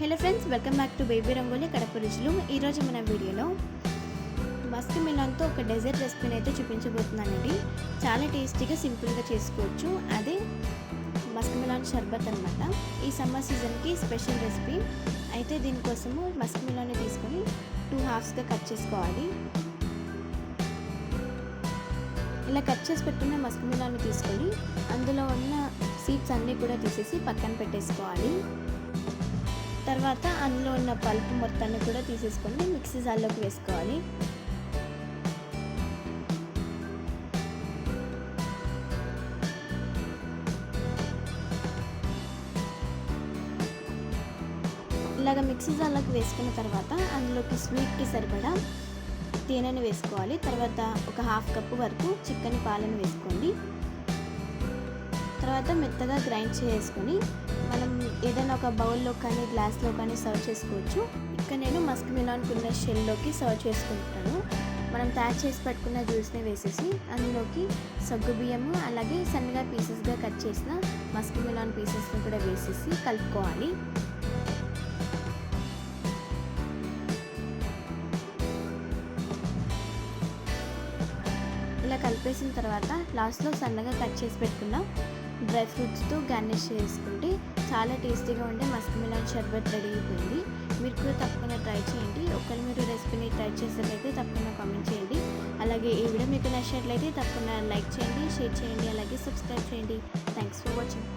Hello friends welcome back to baby Rangoli Kadapa రుచులు ఈరోజు మన వీడియోలో మస్క్ మిలాన్తో ఒక డెజర్ట్ రెసిపీని అయితే చూపించబోతున్నానండి చాలా టేస్టీగా సింపుల్గా చేసుకోవచ్చు. అదే మస్క్ మిలాన్ షర్బత్ అనమాట ఈ సమ్మర్ సీజన్కి స్పెషల్ రెసిపీ అయితే దీనికోసము మస్క్ మిలాన్ని తీసుకొని టూ హాఫ్స్గా కట్ చేసుకోవాలి. ఇలా కట్ చేసి పెట్టుకున్న మస్క్ మిలాన్ని తీసుకొని అందులో ఉన్న సీడ్స్ అన్నీ కూడా తీసేసి పక్కన పెట్టేసుకోవాలి. తర్వాత అందులో ఉన్న పల్పు మొత్తాన్ని కూడా తీసేసుకొని మిక్సీ జార్లోకి వేసుకోవాలి. ఇలాగ మిక్సీ జార్లోకి వేసుకున్న తర్వాత అందులోకి స్వీట్కి సరిపడా తేనెను వేసుకోవాలి. తర్వాత ఒక హాఫ్ కప్పు వరకు చిక్కని పాలను వేసుకోండి. తర్వాత మెత్తగా గ్రైండ్ చేసుకొని మనం ఏదైనా ఒక బౌల్లో కానీ గ్లాస్లో కానీ సర్వ్ చేసుకోవచ్చు. ఇక్కడ నేను మస్క్ మిలాన్ ఉన్న షెల్లోకి సర్వ్ చేసుకుంటాను. మనం తయారు చేసి పెట్టుకున్న జ్యూస్ని వేసేసి అందులోకి సగ్గు బియ్యము అలాగే సన్నగా పీసెస్గా కట్ చేసిన మస్క్ మిలాన్ పీసెస్ని కూడా వేసేసి కలుపుకోవాలి. ఇలా కలిపేసిన తర్వాత లాస్ట్లో సన్నగా కట్ చేసి పెట్టుకున్న డ్రై ఫ్రూట్స్తో గార్నిష్ చేసుకుంటే చాలా టేస్టీగా ఉండే మస్క్ మిలాన్ షర్బత్ రెడీ అయిపోయింది. మీరు కూడా తప్పకుండా ట్రై చేయండి. ఒకవేళ మీరు రెసిపీని ట్రై చేసినట్లయితే తప్పకుండా కామెంట్ చేయండి. అలాగే ఈ వీడియో మీకు నచ్చినట్లయితే తప్పకుండా లైక్ చేయండి షేర్ చేయండి అలాగే సబ్స్క్రైబ్ చేయండి. Thanks for watching.